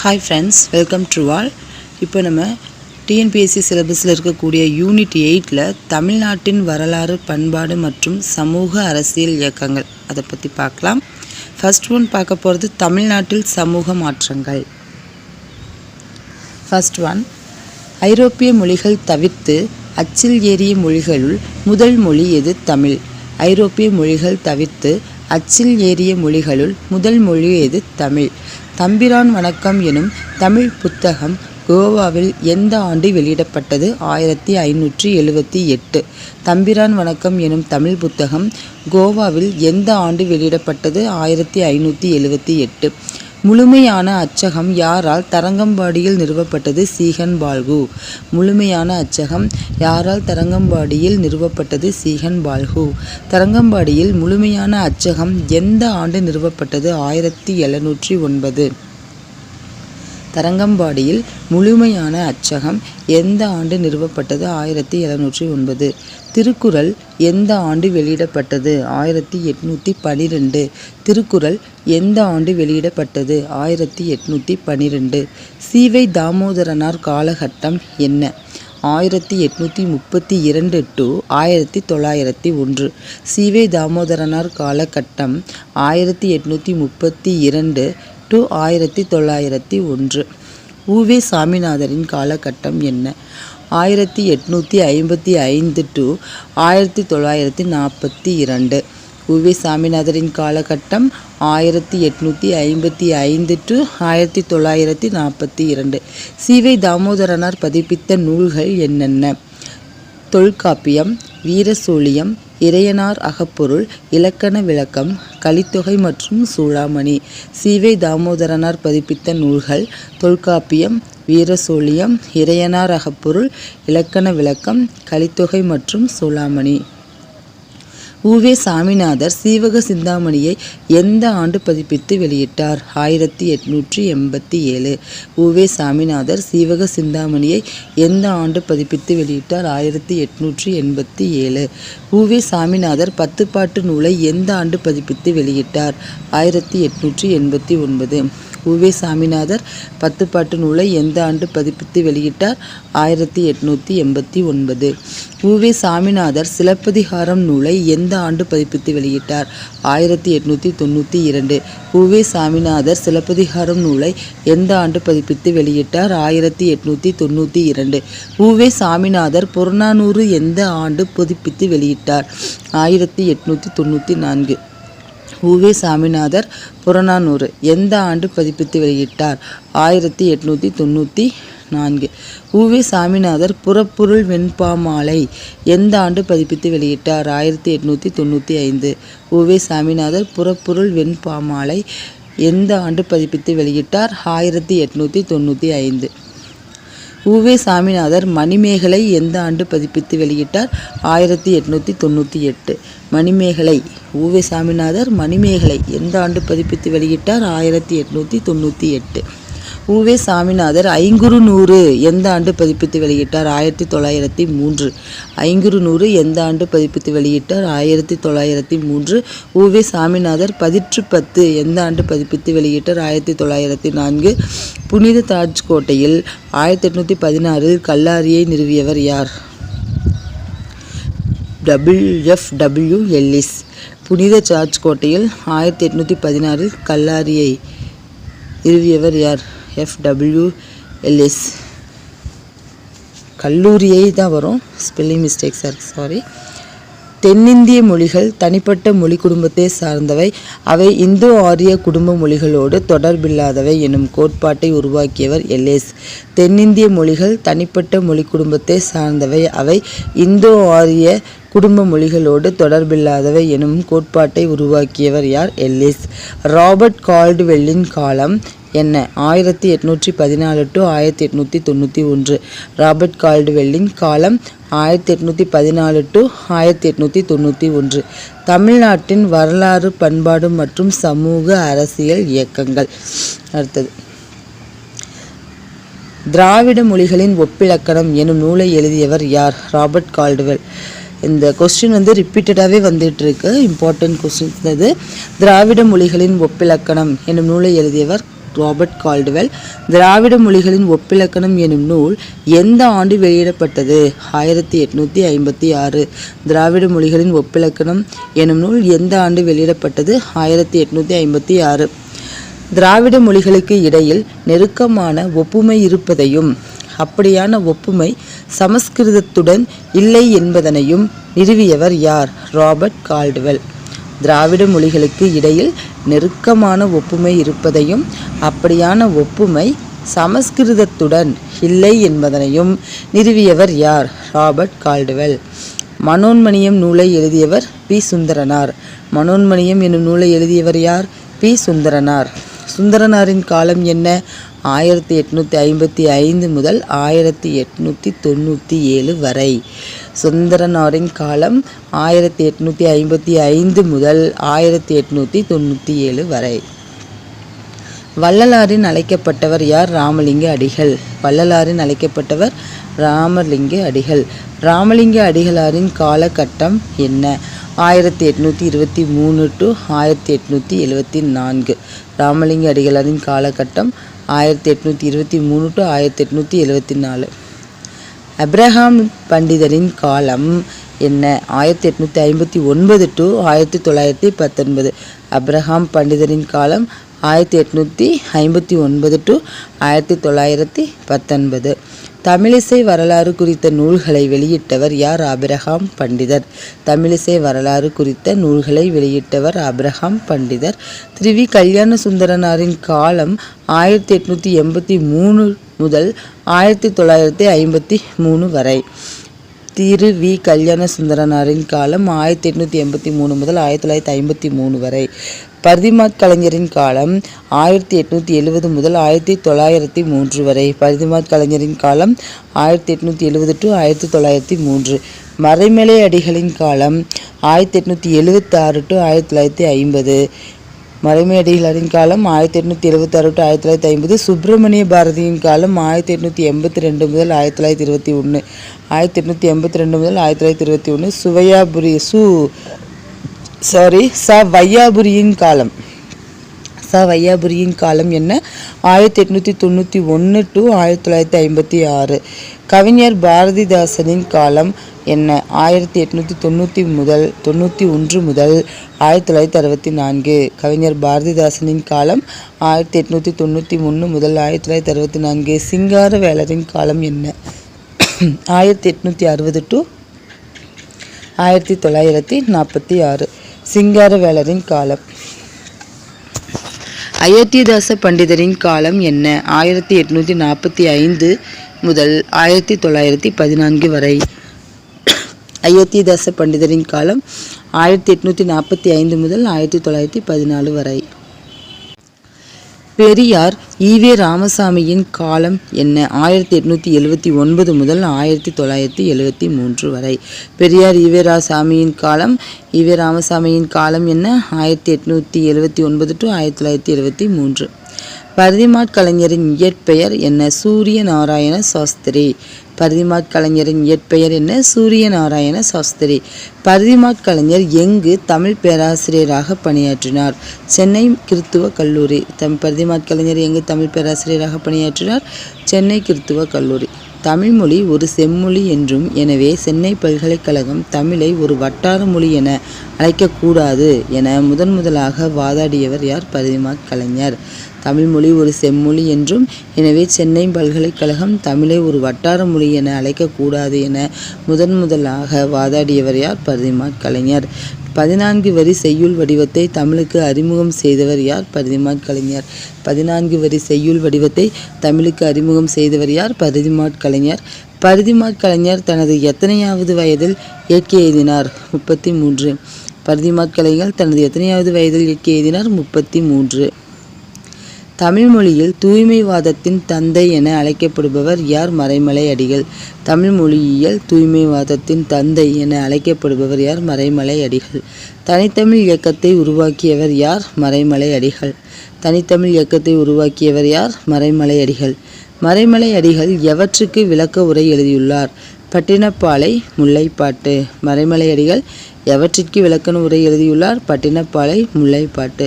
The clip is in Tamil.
Hi friends welcome to all இப்போ நம்ம டிஎன்பிஎஸ்சி சிலபஸில் இருக்கக்கூடிய யூனிட் எயிட்டில் தமிழ்நாட்டின் வரலாறு பண்பாடு மற்றும் சமூக அரசியல் இயக்கங்கள். அதை பற்றி பார்க்கலாம். ஃபர்ஸ்ட் ஒன் பார்க்க போகிறது தமிழ்நாட்டில் சமூக மாற்றங்கள். ஃபர்ஸ்ட் ஒன் ஐரோப்பிய மொழிகள் தவிர்த்து அச்சில் ஏறிய மொழிகளுள் முதல் மொழி எது? தமிழ். ஐரோப்பிய மொழிகள் தவிர்த்து அச்சில் ஏறிய மொழிகளுள் முதல் மொழி எது? தமிழ். தம்பிரான் வணக்கம் எனும் தமிழ் புத்தகம் கோவாவில் எந்த ஆண்டு வெளியிடப்பட்டது? ஆயிரத்தி ஐநூற்றி எழுவத்தி எட்டு. தம்பிரான் வணக்கம் எனும் தமிழ் புத்தகம் கோவாவில் எந்த ஆண்டு வெளியிடப்பட்டது? ஆயிரத்தி ஐநூற்றி எழுவத்தி எட்டு. முழுமையான அச்சகம் யாரால் தரங்கம்பாடியில் நிறுவப்பட்டது? சீகன் பால்கு. முழுமையான அச்சகம் யாரால் தரங்கம்பாடியில் நிறுவப்பட்டது? சீகன் பால்கு. தரங்கம்பாடியில் முழுமையான அச்சகம் எந்த ஆண்டு நிறுவப்பட்டது? ஆயிரத்தி எழுநூற்றி ஒன்பது. தரங்கம்பாடியில் முழுமையான அச்சகம் எந்த ஆண்டு நிறுவப்பட்டது? ஆயிரத்தி எழுநூற்றி ஒன்பது. திருக்குறள் எந்த ஆண்டு வெளியிடப்பட்டது? ஆயிரத்தி எட்நூற்றி பனிரெண்டு. திருக்குறள் எந்த ஆண்டு வெளியிடப்பட்டது? ஆயிரத்தி எட்நூற்றி பனிரெண்டு. சீவை தாமோதரனார் காலகட்டம் என்ன? ஆயிரத்தி எட்நூற்றி முப்பத்தி இரண்டு டு ஆயிரத்தி தொள்ளாயிரத்தி ஒன்று. சிவே தாமோதரனார் காலகட்டம் ஆயிரத்தி எட்நூற்றி முப்பத்தி இரண்டு டு ஆயிரத்தி தொள்ளாயிரத்தி ஒன்று. உவே சாமிநாதரின் காலகட்டம் என்ன? ஆயிரத்தி எட்நூற்றி ஐம்பத்தி ஐந்து டு ஆயிரத்தி தொள்ளாயிரத்தி நாற்பத்தி இரண்டு. உவே சாமிநாதரின் காலகட்டம் ஆயிரத்தி எட்நூற்றி ஐம்பத்தி ஐந்து டு ஆயிரத்தி தொள்ளாயிரத்தி நாற்பத்தி இரண்டு. சிவை தாமோதரனார் பதிப்பித்த நூல்கள் என்னென்ன? தொல்காப்பியம் வீரசூழியம் இறையனார் அகப்பொருள் இலக்கண விளக்கம் கலித்தொகை மற்றும் சூளாமணி. சிவை தாமோதரனார் பதிப்பித்த நூல்கள் தொல்காப்பியம் வீரசோழியம் இறையனார் அகப்பொருள் இலக்கண விளக்கம் கலித்தொகை மற்றும் சூளாமணி. உவே சாமிநாதர் சீவக சிந்தாமணியை எந்த ஆண்டு பதிப்பித்து வெளியிட்டார்? ஆயிரத்தி எட்நூற்றி எண்பத்தி ஏழு. உவே சாமிநாதர் சீவக சிந்தாமணியை எந்த ஆண்டு பதிப்பித்து வெளியிட்டார்? ஆயிரத்தி எட்நூற்றி எண்பத்தி ஏழு. உவே சாமிநாதர் பத்துப்பாட்டு நூலை எந்த ஆண்டு பதிப்பித்து வெளியிட்டார்? ஆயிரத்தி எட்நூற்றி எண்பத்தி ஒன்பது. உவே சாமிநாதர் பத்துப்பாட்டு நூலை எந்த ஆண்டு பதிப்பித்து வெளியிட்டார்? ஆயிரத்தி எட்நூற்றி எண்பத்தி ஒன்பது. உவே சாமிநாதர் சிலப்பதிகாரம் நூலை எந்த ஆண்டு பதிப்பித்து வெளியிட்டார். ஆயிரத்தி எட்நூற்றி தொண்ணூற்றி இரண்டு. புவி சாமிநாதர் சிலப்பதிகாரம் நூலை எந்த ஆண்டு பதிப்பித்து வெளியிட்டார்? ஆயிரத்தி எட்நூற்றி தொண்ணூற்றி இரண்டு. பூவே சாமிநாதர் புறநானூறு எந்த ஆண்டு புதுப்பித்து வெளியிட்டார்? ஆயிரத்தி எட்நூற்றி தொண்ணூற்றி நான்கு. உவே சாமிநாதர் புறநானூறு எந்த ஆண்டு பதிப்பித்து வெளியிட்டார்? ஆயிரத்தி எட்நூற்றி தொண்ணூற்றி நான்கு. உவி சாமிநாதர் புறப்பொருள் வெண்பாமாலை எந்த ஆண்டு பதிப்பித்து வெளியிட்டார்? ஆயிரத்தி எட்நூற்றி தொண்ணூற்றி ஐந்து. உவி சாமிநாதர் புறப்பொருள் வெண்பாமாலை எந்த ஆண்டு பதிப்பித்து வெளியிட்டார்? ஆயிரத்தி எட்நூற்றி தொண்ணூற்றி ஐந்து. உவே சாமிநாதர் மணிமேகலை எந்த ஆண்டு பதிப்பித்து வெளியிட்டார்? ஆயிரத்தி எட்நூற்றி தொண்ணூற்றி எட்டு. மணிமேகலை. உவே சாமிநாதர் மணிமேகலை எந்த ஆண்டு பதிப்பித்து வெளியிட்டார்? ஆயிரத்தி எட்நூற்றி தொண்ணூற்றி எட்டு. உவே சாமிநாதர் ஐங்குறு நூறு எந்த ஆண்டு பதிப்பித்து வெளியிட்டார்? ஆயிரத்தி தொள்ளாயிரத்தி மூன்று. ஐங்குறு நூறு எந்த ஆண்டு பதிப்பித்து வெளியிட்டார்? ஆயிரத்தி தொள்ளாயிரத்தி மூன்று. உவே சாமிநாதர் பதிற்று பத்து எந்த ஆண்டு பதிப்பித்து வெளியிட்டார்? ஆயிரத்தி தொள்ளாயிரத்தி நான்கு. புனித தாஜ் கோட்டையில் ஆயிரத்தி எட்நூற்றி பதினாறில் கல்லாரியை நிறுவியவர் யார்? டபிள்யூஎஃப் டபிள்யூ எல்லிஸ் புனித சார்ஜ் கோட்டையில் ஆயிரத்தி எட்நூற்றி பதினாறில் கல்லாரியை நிறுவியவர் யார்? எஃப் டபிள்யூ கல்லூரியை தான் வரும். ஸ்பெல்லிங் மிஸ்டேக் சார் சாரி தென்னிந்திய மொழிகள் தனிப்பட்ட மொழி குடும்பத்தை சார்ந்தவை. அவை இந்தோ ஆரிய குடும்ப மொழிகளோடு தொடர்பில்லாதவை எனும் கோட்பாட்டை உருவாக்கியவர் எல்எஸ் தென்னிந்திய மொழிகள் தனிப்பட்ட மொழி குடும்பத்தை சார்ந்தவை. அவை இந்தோ ஆரிய குடும்ப மொழிகளோடு தொடர்பில்லாதவை எனும் கோட்பாட்டை உருவாக்கியவர் யார்? எல்லிஸ். ராபர்ட் கால்டுவெல்லின் காலம் என்ன? ஆயிரத்தி எட்நூற்றி பதினாலு டு ஆயிரத்தி எட்நூற்றி தொண்ணூற்றி ஒன்று. ராபர்ட் கால்டுவெல்லின் காலம் ஆயிரத்தி எட்நூற்றி பதினாலு டு ஆயிரத்தி எட்நூற்றி தொண்ணூற்றி ஒன்று. தமிழ்நாட்டின் வரலாறு பண்பாடு மற்றும் சமூக அரசியல் இயக்கங்கள். அடுத்தது. திராவிட மொழிகளின் ஒப்பிலக்கணம் எனும் நூலை எழுதியவர் யார்? Robert Caldwell. இந்த கொஸ்டின் வந்து ரிப்பீட்டடாகவே வந்துட்டு இருக்கு இம்பார்ட்டன்ட் கொஸ்டின்ஸ் இது. திராவிட மொழிகளின் ஒப்பிலக்கணம் என்னும் நூலை எழுதியவர் ராபர்ட் கால்டுவெல். திராவிட மொழிகளின் ஒப்பிலக்கணம் எனும் நூல் எந்த ஆண்டு வெளியிடப்பட்டது? ஆயிரத்தி எட்நூற்றி ஐம்பத்தி ஆறு. திராவிட மொழிகளின் ஒப்பிலக்கணம் எனும் நூல் எந்த ஆண்டு வெளியிடப்பட்டது? ஆயிரத்தி எட்நூற்றி ஐம்பத்தி ஆறு. திராவிட மொழிகளுக்கு இடையில் நெருக்கமான ஒப்புமை இருப்பதையும் அப்படியான ஒப்புமை சமஸ்கிருதத்துடன் இல்லை என்பதனையும் நிறுவியவர் யார்? Robert Caldwell. திராவிட மொழிகளுக்கு இடையில் நெருக்கமான ஒப்புமை இருப்பதையும் அப்படியான ஒப்புமை சமஸ்கிருதத்துடன் இல்லை என்பதனையும் நிறுவியவர் யார்? Robert Caldwell. மனோன்மணியம் நூலை எழுதியவர் பி. சுந்தரனார். மனோன்மணியம் என்னும் நூலை எழுதியவர் யார்? பி. சுந்தரனார். சுந்தரனாரின் காலம் என்ன? ஆயிரத்தி எட்நூற்றி ஐம்பத்தி ஐந்து முதல் ஆயிரத்தி எட்நூற்றி தொண்ணூற்றி ஏழு வரை. சுந்தரனாரின் காலம் ஆயிரத்தி எட்நூற்றி ஐம்பத்தி ஐந்து முதல் ஆயிரத்தி எட்நூற்றி தொண்ணூற்றி ஏழு வரை. வள்ளலாரின் அழைக்கப்பட்டவர் யார்? ராமலிங்க அடிகள். வள்ளலாரின் அழைக்கப்பட்டவர் ராமலிங்க அடிகள். ராமலிங்க அடிகளாரின் காலகட்டம் என்ன? ஆயிரத்தி எட்நூற்றி இருபத்தி மூணு டு ஆயிரத்தி எட்நூற்றி எழுவத்தி நான்கு. ராமலிங்க அடிகளாரின் காலகட்டம் ஆயிரத்தி எட்நூற்றி இருபத்தி மூணு டு ஆயிரத்தி எட்நூற்றி எழுவத்தி நாலு. அப்ரஹாம் பண்டிதரின் காலம் என்ன? ஆயிரத்தி எட்நூற்றி ஐம்பத்தி ஒன்பது டு ஆயிரத்தி தொள்ளாயிரத்தி பத்தொன்பது. அப்ரஹாம் பண்டிதரின் காலம் ஆயிரத்தி எட்நூற்றி ஐம்பத்தி ஒன்பது டு ஆயிரத்தி தொள்ளாயிரத்தி பத்தொன்பது. தமிழிசை வரலாறு குறித்த நூல்களை வெளியிட்டவர் யார்? ஆபிரகாம் பண்டிதர். தமிழிசை வரலாறு குறித்த நூல்களை வெளியிட்டவர் ஆபிரகாம் பண்டிதர். திரு. கல்யாண சுந்தரனாரின் காலம் ஆயிரத்தி எட்நூற்றி எண்பத்தி மூணு முதல் ஆயிரத்தி தொள்ளாயிரத்தி ஐம்பத்தி மூணு வரை. திரு. வி. கல்யாண சுந்தரனாரின் காலம் ஆயிரத்தி எட்நூற்றி எண்பத்தி மூணு முதல் ஆயிரத்தி தொள்ளாயிரத்தி ஐம்பத்தி மூணு வரை. பரிதிமாத் கலைஞரின் காலம் ஆயிரத்தி எட்நூற்றி எழுபது முதல் ஆயிரத்தி தொள்ளாயிரத்தி மூன்று வரை. பரிதிமாத் கலைஞரின் காலம் ஆயிரத்தி எட்நூற்றி எழுபது டு ஆயிரத்தி தொள்ளாயிரத்தி மூன்று. மறைமலை அடிகளின் காலம் ஆயிரத்தி எட்நூற்றி எழுபத்தாறு டு ஆயிரத்தி தொள்ளாயிரத்தி ஐம்பது. மறைமை அடிகளின் காலம் ஆயிரத்தி எட்நூற்றி எழுபத்தாறு டு ஆயிரத்தி தொள்ளாயிரத்தி ஐம்பது. சுப்பிரமணிய பாரதியின் காலம் ஆயிரத்தி எட்நூற்றி எண்பத்தி ரெண்டு முதல் ஆயிரத்தி தொள்ளாயிரத்தி இருபத்தி ஒன்று ஆயிரத்தி எட்நூற்றி எண்பத்தி ரெண்டு முதல் ஆயிரத்தி தொள்ளாயிரத்தி இருபத்தி ஒன்று சுவையாபுரி சு சாரி ச வையாபுரியின் காலம். ச வையாபுரியின் காலம் என்ன? ஆயிரத்தி எட்நூற்றி தொண்ணூற்றி ஒன்று டு ஆயிரத்தி தொள்ளாயிரத்தி ஐம்பத்தி ஆறு. கவிஞர் பாரதிதாசனின் காலம் என்ன? ஆயிரத்தி எட்நூற்றி தொண்ணூற்றி முதல் தொண்ணூற்றி ஒன்று முதல் ஆயிரத்தி தொள்ளாயிரத்தி அறுபத்தி நான்கு. கவிஞர் பாரதிதாசனின் காலம் ஆயிரத்தி எட்நூற்றி தொண்ணூற்றி ஒன்று முதல் ஆயிரத்தி தொள்ளாயிரத்தி அறுபத்தி நான்கு. சிங்கார வேலரின் காலம் என்ன? ஆயிரத்தி எட்நூற்றி அறுபது டு ஆயிரத்தி தொள்ளாயிரத்தி நாற்பத்தி ஆறு. சிங்காரவேலரின் காலம். அயோத்திதாச பண்டிதரின் காலம் என்ன? ஆயிரத்தி எட்நூற்றி நாற்பத்தி ஐந்து முதல் ஆயிரத்தி தொள்ளாயிரத்தி பதினான்கு வரை. அயோத்திதாச பண்டிதரின் காலம் ஆயிரத்தி எட்நூற்றி நாற்பத்தி ஐந்து முதல் ஆயிரத்தி தொள்ளாயிரத்தி பதினாலு வரை. பெரியார் ஈவே ராமசாமியின் காலம் என்ன? ஆயிரத்தி எட்நூற்றி எழுவத்தி ஒன்பது முதல் ஆயிரத்தி தொள்ளாயிரத்தி எழுவத்தி மூன்று வரை. பெரியார் ஈவே ராசாமியின் காலம் ஈவே ராமசாமியின் காலம் என்ன? ஆயிரத்தி எட்நூற்றி எழுவத்தி ஒன்பது டு ஆயிரத்தி தொள்ளாயிரத்தி எழுவத்தி மூன்று. பரதிமாட் கலைஞரின் இயற்பெயர் என்ன? சூரிய நாராயண சாஸ்திரி. பரதிமாட் கலைஞரின் இயற்பெயர் என்ன? சூரிய நாராயண சாஸ்திரி. பரதிமாட் கலைஞர் எங்கு தமிழ் பேராசிரியராக பணியாற்றினார்? சென்னை கிறித்துவ கல்லூரி. தம் பரதிமாட் கலைஞர் எங்கு தமிழ் பேராசிரியராக பணியாற்றினார்? சென்னை கிறித்துவ கல்லூரி. தமிழ்மொழி ஒரு செம்மொழி என்றும் எனவே சென்னை பல்கலைக்கழகம் தமிழை ஒரு வட்டார மொழி என அழைக்கக்கூடாது என முதன் முதலாக வாதாடியவர் யார்? பரதிமாட் கலைஞர். தமிழ்மொழி ஒரு செம்மொழி என்றும் எனவே சென்னை பல்கலைக்கழகம் தமிழை ஒரு வட்டார மொழி என அழைக்கக்கூடாது என முதன் முதலாக வாதாடியவர் யார் பரதிமாட் கலைஞர். பதினான்கு வரி செய்யுள் வடிவத்தை தமிழுக்கு அறிமுகம் செய்தவர் யார்? பரதிமாட் கலைஞர். பதினான்கு வரி செய்யுள் வடிவத்தை தமிழுக்கு அறிமுகம் செய்தவர் யார்? பரதிமாட் கலைஞர். பரதிமாட் கலைஞர் தனது எத்தனையாவது வயதில் இயக்கி எழுதினார்? முப்பத்தி மூன்று. பரதிமாட் கலைஞர் தனது எத்தனையாவது வயதில் இயக்கி எழுதினார்? முப்பத்தி மூன்று. தமிழ் மொழியில் தூய்மைவாதத்தின் தந்தை என அழைக்கப்படுபவர் யார்? மறைமலை அடிகள் தமிழ் மொழியியல் தூய்மைவாதத்தின் தந்தை என அழைக்கப்படுபவர் யார்? மறைமலை அடிகள் தனித்தமிழ் இயக்கத்தை உருவாக்கியவர் யார்? மறைமலை அடிகள் தனித்தமிழ் இயக்கத்தை உருவாக்கியவர் யார்? மறைமலை அடிகள் மறைமலை அடிகள் எவற்றுக்கு விளக்க உரை எழுதியுள்ளார்? பட்டினப்பாலை முல்லைப்பாட்டு. மறைமலை அடிகள் எவற்றிற்கு விளக்கண உரை எழுதியுள்ளார்? பட்டினப்பாலை முல்லைப்பாட்டு.